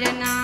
Rana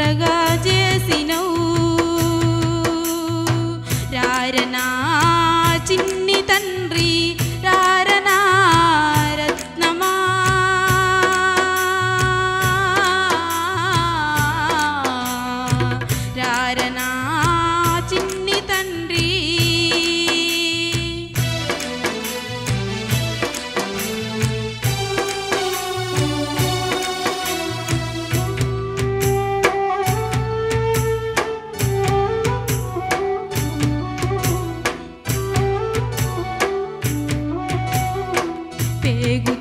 I got. pego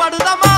படுதமா?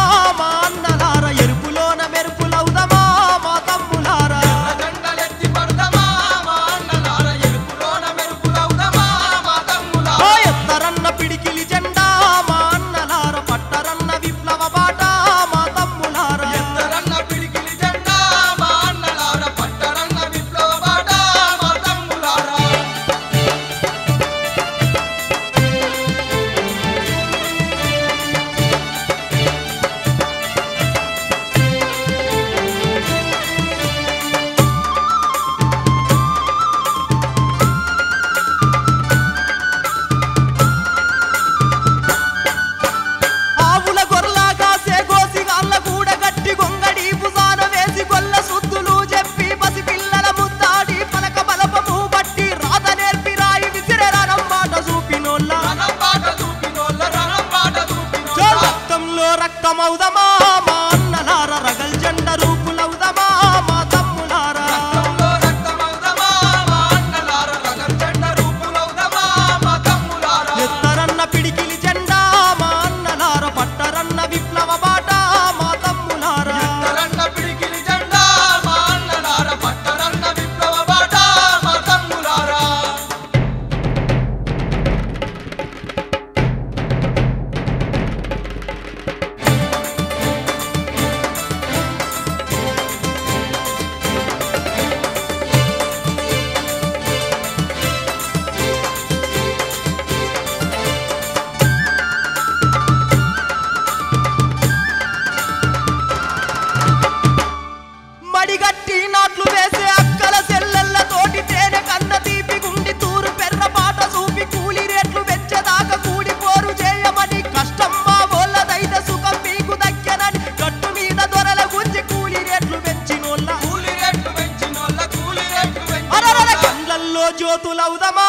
జ్యోతులవుదమా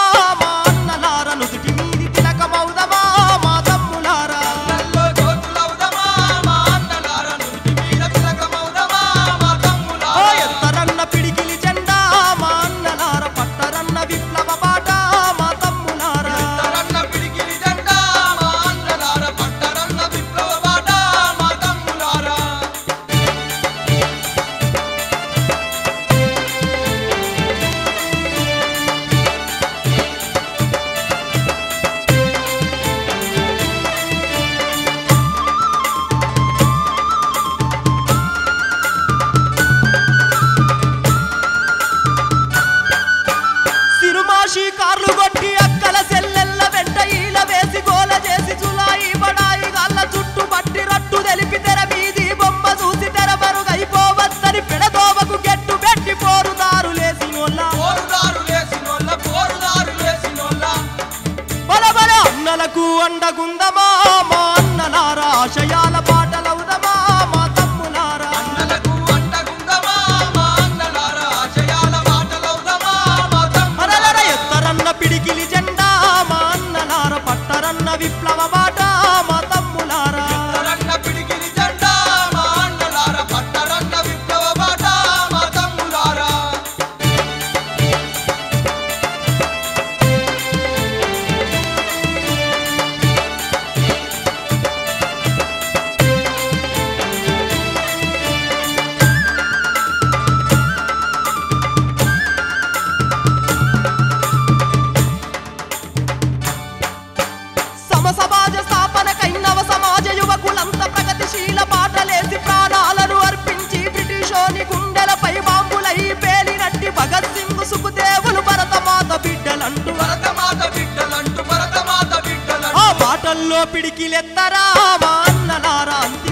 గాల్లో పిడికిలెత్తరా అన్నలారా నారాంతి?